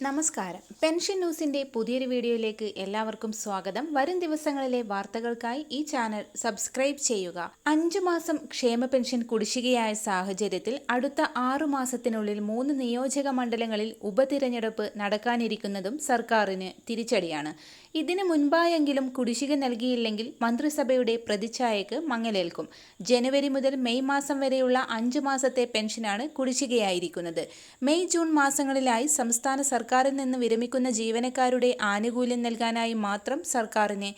നമസ്കാരം. പെൻഷൻ ന്യൂസിന്റെ പുതിയൊരു വീഡിയോയിലേക്ക് എല്ലാവർക്കും സ്വാഗതം. വരും ദിവസങ്ങളിലെ വാർത്തകൾക്കായി ഈ ചാനൽ സബ്സ്ക്രൈബ് ചെയ്യുക. അഞ്ചു മാസം ക്ഷേമ പെൻഷൻ കുടിശ്ശികയായ സാഹചര്യത്തിൽ അടുത്ത ആറു മാസത്തിനുള്ളിൽ മൂന്ന് നിയോജക മണ്ഡലങ്ങളിൽ ഉപതിരഞ്ഞെടുപ്പ് നടക്കാനിരിക്കുന്നതും സർക്കാരിന് തിരിച്ചടിയാണ്. ഇതിനു മുൻപായെങ്കിലും കുടിശ്ശിക നൽകിയില്ലെങ്കിൽ മന്ത്രിസഭയുടെ പ്രതിച്ഛായക്ക് മങ്ങലേൽക്കും. ജനുവരി മുതൽ മെയ് മാസം വരെയുള്ള അഞ്ചു മാസത്തെ പെൻഷനാണ് കുടിശ്ശികയായിരിക്കുന്നത്. മെയ് ജൂൺ മാസങ്ങളിലായി സംസ്ഥാന സർക്കാരിൽ നിന്ന് വിരമിക്കുന്ന ജീവനക്കാരുടെ ആനുകൂല്യം നൽകാനായി മാത്രം സർക്കാരിന്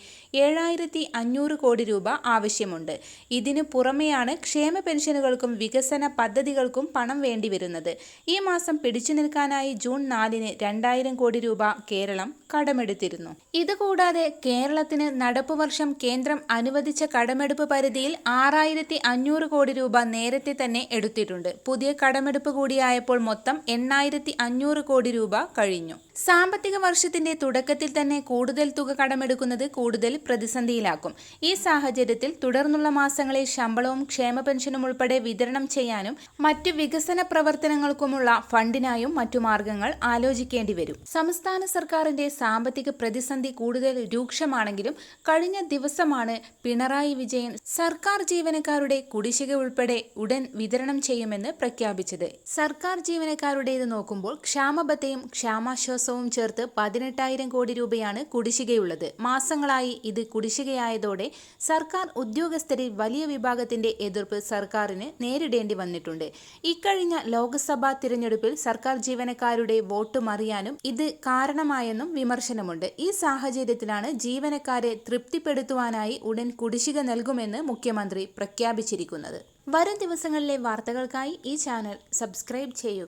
ഏഴായിരത്തി അഞ്ഞൂറ് കോടി രൂപ ആവശ്യമുണ്ട്. ഇതിനു പുറമെയാണ് ക്ഷേമ പെൻഷനുകൾക്കും വികസന പദ്ധതികൾക്കും പണം വേണ്ടിവരുന്നത്. ഈ മാസം പിടിച്ചു നിൽക്കാനായി ജൂൺ നാലിന് രണ്ടായിരം കോടി രൂപ കേരളം കടമെടുത്തിരുന്നു. ഇതുകൂടാതെ കേരളത്തിന് നടപ്പു വർഷം കേന്ദ്രം അനുവദിച്ച കടമെടുപ്പ് പരിധിയിൽ ആറായിരത്തി അഞ്ഞൂറ് കോടി രൂപ നേരത്തെ തന്നെ എടുത്തിട്ടുണ്ട്. പുതിയ കടമെടുപ്പ് കൂടിയായപ്പോൾ മൊത്തം എണ്ണായിരത്തി അഞ്ഞൂറ് കോടി രൂപ കഴിഞ്ഞു സാമ്പത്തിക വർഷത്തിന്റെ തുടക്കത്തിൽ തന്നെ കൂടുതൽ തുക കടമെടുക്കുന്നത് കൂടുതൽ പ്രതിസന്ധിയിലാക്കും. ഈ സാഹചര്യത്തിൽ തുടർന്നുള്ള മാസങ്ങളിൽ ശമ്പളവും ക്ഷേമ പെൻഷനും ഉൾപ്പെടെ വിതരണം ചെയ്യാനും മറ്റു വികസന പ്രവർത്തനങ്ങൾക്കുമുള്ള ഫണ്ടിനായും മറ്റു മാർഗങ്ങൾ ആലോചിക്കേണ്ടി വരും. സംസ്ഥാന സർക്കാരിന്റെ സാമ്പത്തിക പ്രതിസന്ധി കൂടുതൽ രൂക്ഷമാണെങ്കിലും കഴിഞ്ഞ ദിവസമാണ് പിണറായി വിജയൻ സർക്കാർ ജീവനക്കാരുടെ കുടിശ്ശിക ഉൾപ്പെടെ ഉടൻ വിതരണം ചെയ്യുമെന്ന് പ്രഖ്യാപിച്ചത്. സർക്കാർ ജീവനക്കാരുടേത് നോക്കുമ്പോൾ ക്ഷാമബത്തയും ക്ഷാമാശ്വാസവും ചേർത്ത് പതിനെട്ടായിരം കോടി രൂപയാണ് കുടിശ്ശികയുള്ളത്. മാസങ്ങളായി ഇത് കുടിശ്ശികയായതോടെ സർക്കാർ ഉദ്യോഗസ്ഥരിൽ വലിയ വിഭാഗത്തിന്റെ എതിർപ്പ് സർക്കാരിന് നേരിടേണ്ടി വന്നിട്ടുണ്ട്. ഇക്കഴിഞ്ഞ ലോക്സഭാ തിരഞ്ഞെടുപ്പിൽ സർക്കാർ ജീവനക്കാരുടെ വോട്ട് മറിയാനും ഇത് കാരണമായെന്നും വിമർശനമുണ്ട്. ഈ സാഹചര്യത്തിലാണ് ജീവനക്കാരെ തൃപ്തിപ്പെടുത്തുവാനായി ഉടൻ കുടിശ്ശിക നൽകുമെന്ന് മുഖ്യമന്ത്രി പ്രഖ്യാപിച്ചിരിക്കുന്നത്. വരും ദിവസങ്ങളിലെ വാർത്തകൾക്കായി ഈ ചാനൽ സബ്സ്ക്രൈബ് ചെയ്യുക